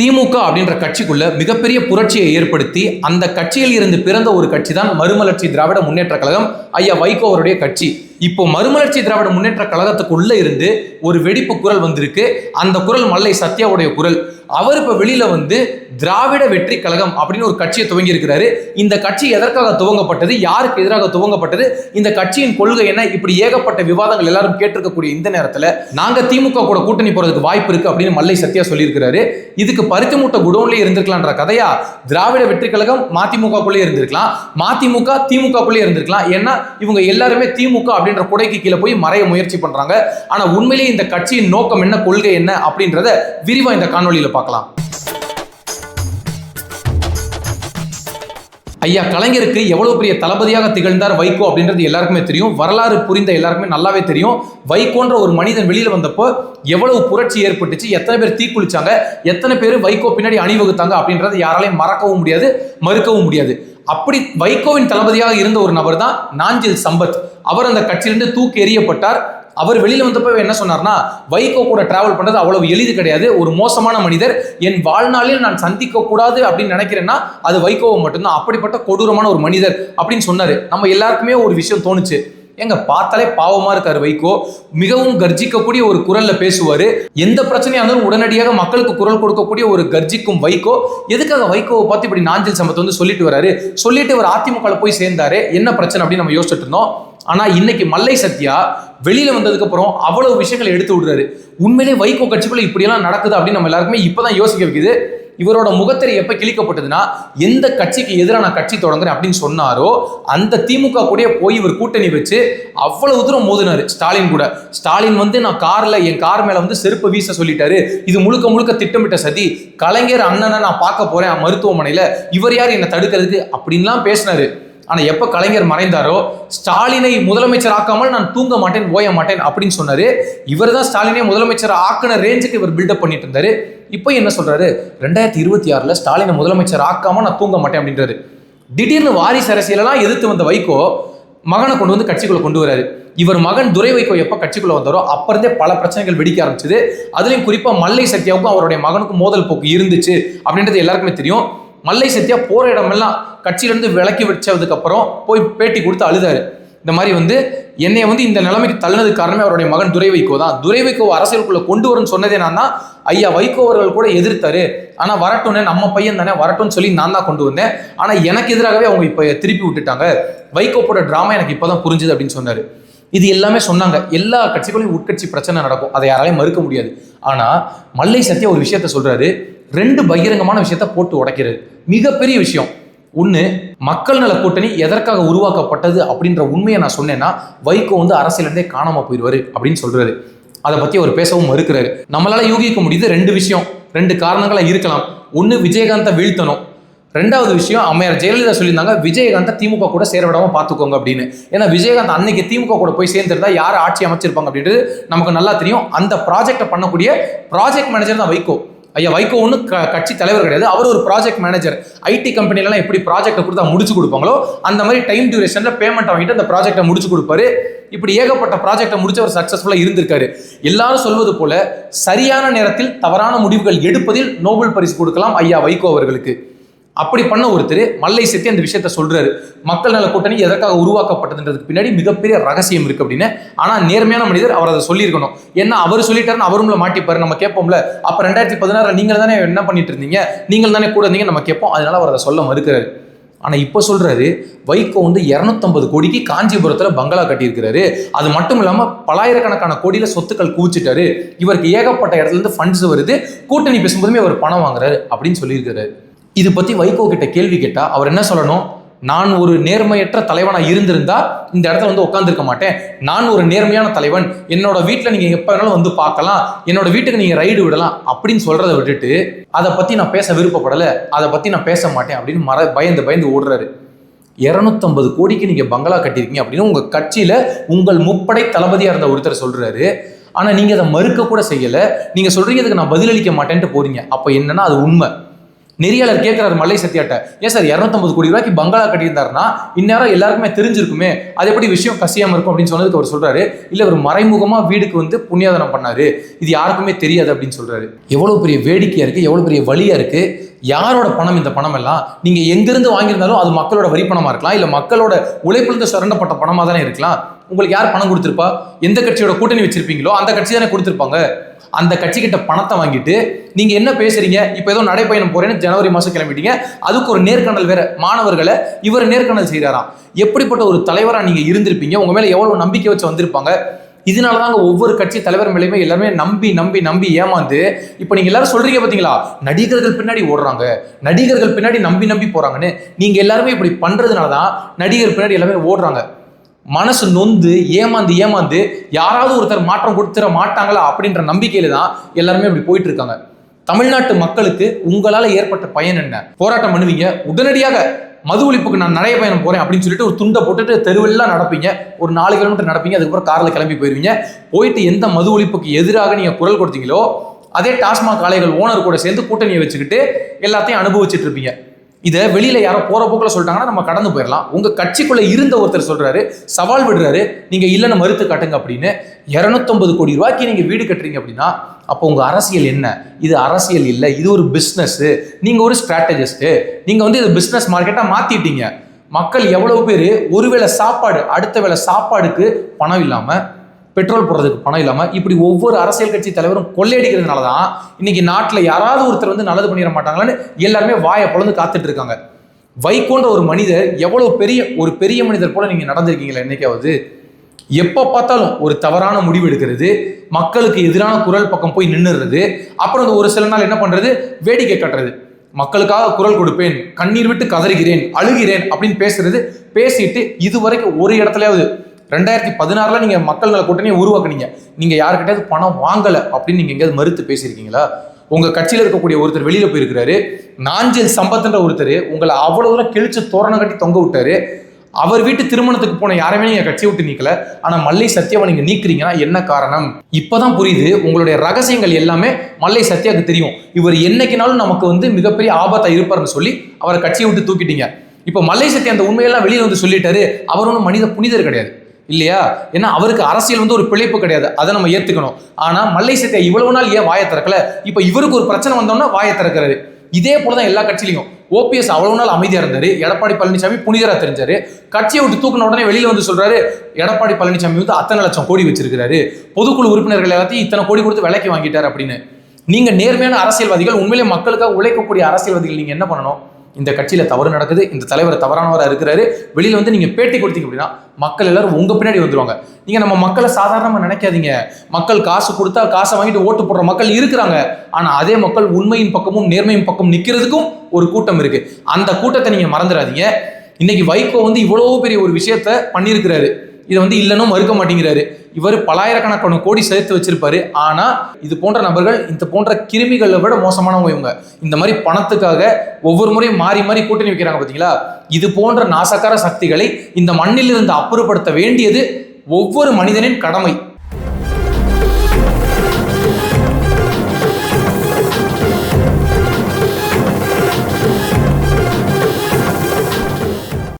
திமுக அப்படின்ற கட்சிக்குள்ள மிகப்பெரிய புரட்சியை ஏற்படுத்தி அந்த கட்சியில் இருந்து பிறந்த ஒரு கட்சி தான் மறுமலர்ச்சி திராவிட முன்னேற்ற கழகம். ஐயா வைகோ அவருடைய கட்சி. இப்போ மறுமலர்ச்சி திராவிட முன்னேற்ற கழகத்துக்குள்ள இருந்து ஒரு வெடிப்பு குரல் வந்திருக்கு. அந்த குரல் மல்லை சத்யாவுடைய குரல். அவர் இப்ப வெளியில வந்து திராவிட வெற்றி கழகம் அப்படின்னு ஒரு கட்சியை துவங்கி இருக்கிறாரு. இந்த கட்சி எதற்காக துவங்கப்பட்டது? யாருக்கு எதிராக துவங்கப்பட்டது? இந்த கட்சியின் கொள்கை என்ன? இப்படி ஏகப்பட்ட விவாதங்கள் எல்லாரும் கேட்டிருக்கக்கூடிய இந்த நேரத்துல நாங்க திமுக கூட கூட்டணி போறதுக்கு வாய்ப்பு இருக்கு அப்படின்னு மல்லை சத்யா சொல்லியிருக்கிறாரு. இதுக்கு பருத்தி மூட்டை குடோன்லேயே இருந்திருக்கலாம்ன்ற கதையா? திராவிட வெற்றி கழகம் மதிமுகக்குள்ளே இருந்திருக்கலாம். மதிமுக திமுகக்குள்ளே இருந்திருக்கலாம். ஏன்னா இவங்க எல்லாருமே திமுக அப்படின்னு அப்படின்ற குடைக்கு கீழே போய் மறைய முயற்சி பண்றாங்க. ஆனா உண்மையிலேயே இந்த கட்சியின் நோக்கம் என்ன கொள்கை என்ன அப்படின்றத விரிவா இந்த காணொலியில பார்க்கலாம். ஐயா கலைஞருக்கு எவ்வளவு பெரிய தளபதியாக திகழ்ந்தார் வைகோ அப்படின்றது எல்லாருக்குமே தெரியும். வரலாறு புரிந்த எல்லாருக்குமே நல்லாவே தெரியும். வைகோன்ற ஒரு மனிதன் வெளியில வந்தப்போ எவ்வளவு புரட்சி ஏற்பட்டுச்சு எத்தனை பேர் தீக்குளிச்சாங்க எத்தனை பேர் வைகோ பின்னாடி அணிவகுத்தாங்க அப்படின்றத யாராலையும் மறக்கவும் முடியாது மறுக்கவும் முடியாது. அப்படி வைகோவின் தளபதியாக இருந்த ஒரு நபர் தான் நாஞ்சில் சம்பத். அவர் அந்த கட்சியிலிருந்து தூக்கி எறியப்பட்டார். அவர் வெளியில் வந்தப்போ என்ன சொன்னார்னா வைகோ கூட டிராவல் பண்ணுறது அவ்வளவு எளிது கிடையாது ஒரு மோசமான மனிதர் என் வாழ்நாளில் நான் சந்திக்க கூடாது அப்படின்னு நினைக்கிறேன்னா அது வைகோவை மட்டும்தான். அப்படிப்பட்ட கொடூரமான ஒரு மனிதர் அப்படின்னு சொன்னார். நம்ம எல்லாருக்குமே ஒரு விஷயம் தோணுச்சு. எங்க பார்த்தாலே பாவமா இருக்காரு வைகோ. மிகவும் கர்ஜிக்கக்கூடிய ஒரு குரல்ல பேசுவாரு. எந்த பிரச்சனையா இருந்தாலும் உடனடியாக மக்களுக்கு குரல் கொடுக்கக்கூடிய ஒரு கர்ஜிக்கும் வைகோ. எதுக்காக வைகோவை பார்த்து இப்படி நாஞ்சில் சம்பத்தை வந்து சொல்லிட்டு வராரு? சொல்லிட்டு அவர் அதிமுக போய் சேர்ந்தாரு. என்ன பிரச்சனை அப்படின்னு நம்ம யோசிச்சுட்டு இருந்தோம். ஆனா இன்னைக்கு மல்லை சத்யா வெளியில வந்ததுக்கு அப்புறம் அவ்வளவு விஷயங்களை எடுத்து விடுறாரு. உண்மையிலே வைகோ கட்சிக்குள்ள இப்படியெல்லாம் நடக்குது அப்படின்னு நம்ம எல்லாருக்குமே இப்பதான் யோசிக்க வைக்குது. இவரோட முகத்திரை எப்ப கிழிக்கப்பட்டதுன்னா எந்த கட்சிக்கு எதிராக நான் கட்சி தொடங்குறேன் அப்படின்னு சொன்னாரோ அந்த திமுக கூட போய் இவர் கூட்டணி வச்சு அவ்வளவு தூரம் மோதினார் ஸ்டாலின் கூட. ஸ்டாலின் வந்து நான் கார்ல என் கார் மேல வந்து செருப்பு வீச சொல்லிட்டாரு. இது முழுக்க முழுக்க திட்டமிட்ட சதி. கலைஞர் அண்ணனை நான் பார்க்க போறேன் மருத்துவமனையில. இவர் யார் என்னை தடுக்கிறதுக்கு? அப்படின்லாம் பேசினாரு. ஆனால் எப்போ கலைஞர் மறைந்தாரோ ஸ்டாலினை முதலமைச்சர் ஆக்காமல் நான் தூங்க மாட்டேன் ஓய மாட்டேன் அப்படின்னு சொன்னார். இவர் தான் ஸ்டாலினை முதலமைச்சர் ஆக்கின ரேஞ்சுக்கு இவர் பில்டப் பண்ணிட்டு இருந்தார். இப்போ என்ன சொல்கிறாரு ரெண்டாயிரத்தி இருபத்தி ஆறில் ஸ்டாலினை முதலமைச்சர் ஆக்காமல் நான் தூங்க மாட்டேன் அப்படின்றாரு. திடீர்னு வாரிசு அரசியலெல்லாம் எதிர்த்து வந்த வைகோ மகனை கொண்டு வந்து கட்சிக்குள்ளே கொண்டு வராரு. இவர் மகன் துரை வைகோ எப்போ கட்சிக்குள்ளே வந்தாரோ அப்பருந்தே பல பிரச்சனைகள் வெடிக்க ஆரம்பிச்சது. அதுலேயும் குறிப்பா மல்லை சத்யாவுக்கும் அவருடைய மகனுக்கும் மோதல் போக்கு இருந்துச்சு அப்படின்றது எல்லாருக்குமே தெரியும். மல்லை சத்யா போற இடமெல்லாம் கட்சியிலேருந்து விலக்கி வச்சதுக்கு அப்புறம் போய் பேட்டி கொடுத்து அழுதாரு. இந்த மாதிரி வந்து என்னை வந்து இந்த நிலைமைக்கு தள்ளினது காரணமே அவருடைய மகன் துரை வைகோ தான். துரை வைகோ அரசியலுக்குள்ள கொண்டு வரும்னு சொன்னதே நான் தான் ஐயா வைகோ அவர்கள் கூட எதிர்த்தாரு. ஆனா வரட்டும்னு நம்ம பையன் தானே வரட்டும்னு சொல்லி நான் தான் கொண்டு வந்தேன். ஆனா எனக்கு எதிராகவே அவங்க இப்ப திருப்பி விட்டுட்டாங்க. வைகோ போட டிராமா எனக்கு இப்பதான் புரிஞ்சுது அப்படின்னு சொன்னாரு. இது எல்லாமே சொன்னாங்க. எல்லா கட்சிகளையும் உட்கட்சி பிரச்சனை நடக்கும். அதை யாராலையும் மறுக்க முடியாது. ஆனா மல்லை சத்யா ஒரு விஷயத்த சொல்றாரு. ரெண்டு பகிரங்கமான விஷயத்த போட்டு உடைக்கிறது மிகப்பெரிய விஷயம். ஒன்று மக்கள் நல கூட்டணி எதற்காக உருவாக்கப்பட்டது அப்படின்ற உண்மையை நான் சொன்னேன்னா வைகோ வந்து அரசியலேருந்தே காணாமல் போயிடுவார் அப்படின்னு சொல்கிறாரு அதை பற்றி அவர் பேசவும் மறுக்கிறாரு. நம்மளால் யூகிக்க முடியுது ரெண்டு விஷயம். ரெண்டு காரணங்களாக இருக்கலாம். ஒன்று விஜயகாந்தை வீழ்த்தணும். ரெண்டாவது விஷயம் அம்மையார் ஜெயலலிதா சொல்லியிருந்தாங்க விஜயகாந்தை திமுக கூட சேர பார்த்துக்கோங்க அப்படின்னு. ஏன்னா விஜயகாந்த் அன்னைக்கு திமுக கூட போய் சேர்ந்திருந்தா யார் ஆட்சி அமைச்சிருப்பாங்க அப்படின்றது நமக்கு நல்லா தெரியும். அந்த ப்ராஜெக்டை பண்ணக்கூடிய ப்ராஜெக்ட் மேனேஜர் தான் வைகோ. ஐயா வைகோ ஒன்று கட்சி தலைவர் கிடையாது. அவர் ஒரு ப்ராஜெக்ட் மேனேஜர் ஐடி கம்பெனிலலாம் எப்படி ப்ராஜெக்ட்டை கொடுத்தா முடிச்சு கொடுப்பாங்களோ அந்த மாதிரி டைம் டியூரேஷனில் பேமெண்ட் வாங்கிட்டு அந்த ப்ராஜெக்ட்டை முடிச்சு கொடுப்பாரு. இப்படி ஏகப்பட்ட ப்ராஜெக்டை முடிச்சு அவர் சக்ஸஸ்ஃபுல்லாக இருந்திருக்காரு. எல்லாரும் சொல்வது போல சரியான நேரத்தில் தவறான முடிவுகள் எடுப்பதில் நோபல் பரிசு கொடுக்கலாம் ஐயா வைகோ அவர்களுக்கு. அப்படி பண்ண ஒருத்தர் மல்லை செத்தி அந்த விஷயத்த சொல்றாரு. மக்கள் நல கூட்டணி எதற்காக உருவாக்கப்பட்டதுன்றதுக்கு பின்னாடி மிகப்பெரிய ரகசியம் இருக்கு அப்படின்னு. ஆனா நேர்மையான மனிதர் அவர் அதை சொல்லியிருக்கணும். ஏன்னா அவர் சொல்லிட்டாருன்னு அவரும்ல மாட்டிப்பாரு நம்ம கேட்போம்ல. அப்ப ரெண்டாயிரத்தி பதினாறு நீங்கள் தானே என்ன பண்ணிட்டு இருந்தீங்க நீங்கள் தானே கூட இருந்தீங்க நம்ம கேட்போம். அதனால அவர் அதை சொல்ல மறுக்கிறாரு. ஆனா இப்போ சொல்றாரு வைகோ வந்து இரநூத்தம்பது கோடிக்கு காஞ்சிபுரத்துல பங்களா கட்டியிருக்கிறாரு. அது மட்டும் இல்லாம பலாயிரக்கணக்கான கோடியில சொத்துக்கள் குவிச்சிட்டாரு. இவருக்கு ஏகப்பட்ட இடத்துல இருந்து ஃபண்ட்ஸ் வருது. கூட்டணி பேசும்போதுமே அவர் பணம் வாங்குறாரு அப்படின்னு சொல்லியிருக்கிறாரு. இது பத்தி வைகோ கிட்ட கேள்வி கேட்டா அவர் என்ன சொல்லணும்? நான் ஒரு நேர்மையற்ற தலைவனா இருந்திருந்தா இந்த இடத்துல வந்து உட்காந்துருக்க மாட்டேன். நான் ஒரு நேர்மையான தலைவன். என்னோட வீட்டில் நீங்க எப்ப வேணாலும் வந்து பார்க்கலாம். என்னோட வீட்டுக்கு நீங்க ரைடு விடலாம் அப்படின்னு சொல்றதை விட்டுட்டு அதை பத்தி நான் பேச விருப்பப்படல. அதை பத்தி நான் பேச மாட்டேன் அப்படின்னு மற பயந்து பயந்து ஓடுறாரு. இரநூத்தம்பது கோடிக்கு நீங்க பங்களா கட்டியிருக்கீங்க அப்படின்னு உங்க கட்சியில உங்கள் முப்படை தளபதியா இருந்த ஒருத்தர் சொல்றாரு. ஆனா நீங்க அதை மறுக்க கூட செய்யல. நீங்க சொல்றீங்க இதுக்கு நான் பதிலளிக்க மாட்டேன்ட்டு போறீங்க. அப்ப என்னன்னா அது உண்மை. நெறியாளர் கேட்கிறார் மல்லை சத்யாட்ட. ஏன் சார் இரநூத்தம்பது கோடி ரூபாய்க்கு பங்களா கட்டியிருந்தாருன்னா இந்நேரம் எல்லாருக்குமே தெரிஞ்சிருக்குமே அது எப்படி விஷயம் கசியாம இருக்கும்? அப்படின்னு சொன்னதுக்கு அவர் சொல்றாரு இல்ல அவர் மறைமுகமா வீடுக்கு வந்து புண்ணியாதனம் பண்ணாரு. இது யாருக்குமே தெரியாது அப்படின்னு சொல்றாரு. எவ்வளவு பெரிய வேடிக்கையா இருக்கு எவ்வளவு பெரிய வழியா இருக்கு. யாரோட பணம் இந்த பணம் எல்லாம் நீங்க எங்கிருந்து வாங்கியிருந்தாலும் அது மக்களோட வரி பணமா இருக்கலாம் இல்ல மக்களோட உழைப்பிலிருந்து சுரண்டப்பட்ட பணமா தானே இருக்கலாம். உங்களுக்கு யார் பணம் கொடுத்துருப்பா? எந்த கட்சியோட கூட்டணி வச்சிருப்பீங்களோ அந்த கட்சி தானே கொடுத்துருப்பாங்க. அந்த கட்சிக்கிட்ட பணத்தை வாங்கிட்டு நீங்க என்ன பேசுறீங்க? இப்போ ஏதோ நடைப்பயணம் போறேன்னு ஜனவரி மாசம் கிளம்பிட்டீங்க. அதுக்கு ஒரு நேர்காணல் வேற மாணவர்களை இவர் நேர்காணல் செய்கிறாராம் எப்படிப்பட்ட ஒரு தலைவரா நீங்க இருந்திருப்பீங்க? உங்க மேல எவ்வளவு நம்பிக்கை வச்சு வந்திருப்பாங்க? இதனால தாங்க ஒவ்வொரு கட்சி தலைவர் மேலேயுமே எல்லாருமே நம்பி நம்பி நம்பி ஏமாந்து இப்போ நீங்க எல்லாரும் சொல்றீங்க பாத்தீங்களா? நடிகர்கள் பின்னாடி ஓடுறாங்க. நடிகர்கள் பின்னாடி நம்பி நம்பி போறாங்கன்னு. நீங்க எல்லாருமே இப்படி பண்ணுறதுனால தான் நடிகர் பின்னாடி எல்லாமே ஓடுறாங்க. மனசு நொந்து ஏமாந்து ஏமாந்து யாராவது ஒருத்தர் மாற்றம் கொடுத்துட மாட்டாங்களா அப்படின்ற நம்பிக்கையில தான் எல்லாருமே இப்படி போயிட்டு இருக்காங்க தமிழ்நாட்டு மக்களுக்கு உங்களால் ஏற்பட்ட பயன் என்ன? போராட்டம் பண்ணுவீங்க உடனடியாக மது ஒழிப்புக்கு நான் நிறைய பயணம் போறேன் அப்படின்னு சொல்லிட்டு ஒரு துண்டை போட்டுட்டு தெருவெல்லாம் நடப்பீங்க. ஒரு நாலு கிலோமீட்டர் நடப்பீங்க அதுக்கப்புறம் காரில் கிளம்பி போயிருவீங்க. போயிட்டு எந்த மது ஒழிப்புக்கு எதிராக நீங்க குரல் கொடுத்தீங்களோ அதே டாஸ்மாக் ஆலைகள் ஓனர் கூட சேர்ந்து கூட்டணியை வச்சுக்கிட்டு எல்லாத்தையும் அனுபவிச்சுட்டு இருப்பீங்க. இதை வெளியில யாரோ போற போக்குல சொல்லிட்டாங்கன்னா நம்ம கடந்து போயிடலாம் உங்க கட்சிக்குள்ள இருந்த ஒருத்தர் சொல்றாரு சவால் விடுறாரு நீங்க இல்லைன்னு மறுத்து காட்டுங்க அப்படின்னு. இரநூத்தொன்பது கோடி ரூபாய்க்கு நீங்க வீடு கட்டுறீங்க அப்படின்னா அப்போ உங்க அரசியல் என்ன? இது அரசியல் இல்லை இது ஒரு பிஸ்னஸ் நீங்க ஒரு ஸ்ட்ராட்டஜிஸ்ட் நீங்க வந்து இது பிஸ்னஸ் மார்க்கெட்டா மாத்திட்டீங்க. மக்கள் எவ்வளவு பேர் ஒருவேளை சாப்பாடு அடுத்த வேளை சாப்பாடுக்கு பணம் இல்லாமல் பெட்ரோல் போடுறதுக்கு பணம் இல்லாமல் இப்படி ஒவ்வொரு அரசியல் கட்சி தலைவரும் கொள்ளையடிக்கிறதுனால தான் இன்னைக்கு நாட்டில் யாராவது ஒருத்தர் வந்து நல்லது பண்ணிட மாட்டாங்களான்னு எல்லாருமே வாயை பொழந்து காத்துட்டு இருக்காங்க. வைகோன்ற ஒரு மனிதர் எவ்வளோ பெரிய ஒரு பெரிய மனிதர் போல நீங்கள் நடந்திருக்கீங்களா என்னைக்காவது? எப்போ பார்த்தாலும் ஒரு தவறான முடிவு எடுக்கிறது மக்களுக்கு எதிரான குரல் பக்கம் போய் நின்றுறது அப்புறம் அந்த ஒரு சில நாள் என்ன பண்றது? வேடிக்கை கட்டுறது. மக்களுக்காக குரல் கொடுப்பேன் கண்ணீர் விட்டு கதறுகிறேன் அழுகிறேன் அப்படின்னு பேசுறது பேசிட்டு இதுவரைக்கும் ஒரு இடத்துலயாவது ரெண்டாயிரத்தி பதினாறுல நீங்க மக்கள் நல கூட்டணியை உருவாக்குனீங்க. நீங்க யாருக்கிட்டயாவது பணம் வாங்கல அப்படின்னு நீங்க எங்கேயாவது மறுத்து பேசியிருக்கீங்களா? உங்க கட்சியில இருக்கக்கூடிய ஒருத்தர் வெளியில போயிருக்கிறாரு. நாஞ்சில் சம்பத்துன்ற ஒருத்தர் உங்களை அவ்வளவு தூரம் கிழிச்சு தோரணம் கட்டி தொங்க விட்டாரு. அவர் வீட்டு திருமணத்துக்கு போன யாருமே நீங்க கட்சியை விட்டு நீக்கல. ஆனா மல்லை சத்யாவை நீங்க நீக்கிறீங்கன்னா என்ன காரணம்? இப்பதான் புரியுது. உங்களுடைய ரகசியங்கள் எல்லாமே மல்லை சத்யாவுக்கு தெரியும். இவர் என்னைக்குனாலும் நமக்கு வந்து மிகப்பெரிய ஆபத்தா இருப்பார்னு சொல்லி அவரை கட்சியை விட்டு தூக்கிட்டீங்க. இப்போ மல்லை சத்யா அந்த உண்மையெல்லாம் வெளியில வந்து சொல்லிட்டாரு. அவர் ஒன்றும் மனித புனிதர் கிடையாது. இல்லையா? ஏன்னா அவருக்கு அரசியல் வந்து ஒரு பிழைப்பு கிடையாது. அதை நம்ம ஏற்றுக்கணும் ஆனால் மல்லை சத்யா இவ்வளவு நாள் ஏன் வாயை திறக்கல? இப்போ இவருக்கு ஒரு பிரச்சனை வந்தோம்னா வாயை திறக்கிறாரு. இதே போல தான் எல்லா கட்சியிலையும். ஓபிஎஸ் அவ்வளவு நாள் அமைதியாக இருந்தார். எடப்பாடி பழனிசாமி புனிதராக தெரிஞ்சாரு. கட்சியை விட்டு தூக்கின உடனே வெளியில் வந்து சொல்கிறாரு எடப்பாடி பழனிசாமி வந்து அத்தனை லட்சம் கோடி வச்சிருக்கிறாரு. பொதுக்குழு உறுப்பினர்கள் எல்லாத்தையும் இத்தனை கோடி கொடுத்து விலைக்கு வாங்கிட்டார் அப்படின்னு. நீங்கள் நேர்மையான அரசியல்வாதிகள் உண்மையிலே மக்களுக்காக உழைக்கக்கூடிய அரசியல்வாதிகள் நீங்கள் என்ன பண்ணணும்? இந்த கட்சியில் தவறு நடக்குது இந்த தலைவர் தவறானவராக இருக்கிறாரு வெளியில் வந்து நீங்கள் பேட்டி கொடுத்தீங்க அப்படின்னா மக்கள் எல்லாரும் உங்கள் பின்னாடி வந்துருவாங்க. நீங்கள் நம்ம மக்களை சாதாரணமாக நினைக்காதீங்க. மக்கள் காசு கொடுத்தா காசை வாங்கிட்டு ஓட்டு போடுற மக்கள் இருக்கிறாங்க. ஆனால் அதே மக்கள் உண்மையின் பக்கமும் நேர்மையின் பக்கம் நிற்கிறதுக்கும் ஒரு கூட்டம் இருக்குது அந்த கூட்டத்தை நீங்கள் மறந்துடாதீங்க. இன்னைக்கு வைகோ வந்து இவ்வளோ பெரிய ஒரு விஷயத்த பண்ணியிருக்கிறாரு. இதை வந்து இல்லைன்னு மறுக்க மாட்டேங்கிறாரு. இவர் பலாயிரக்கணக்கான கோடி சேர்த்து வச்சிருப்பாரு. ஆனா இது போன்ற நபர்கள் இந்த போன்ற கிருமிகளை விட மோசமானவங்க இவங்க. இந்த மாதிரி பணத்துக்காக ஒவ்வொரு முறையும் மாறி மாறி கூட்டணி வைக்கிறாங்க பாத்தீங்களா? இது போன்ற நாசக்கார சக்திகளை இந்த மண்ணிலிருந்து அப்புறப்படுத்த வேண்டியது ஒவ்வொரு மனிதனின் கடமை.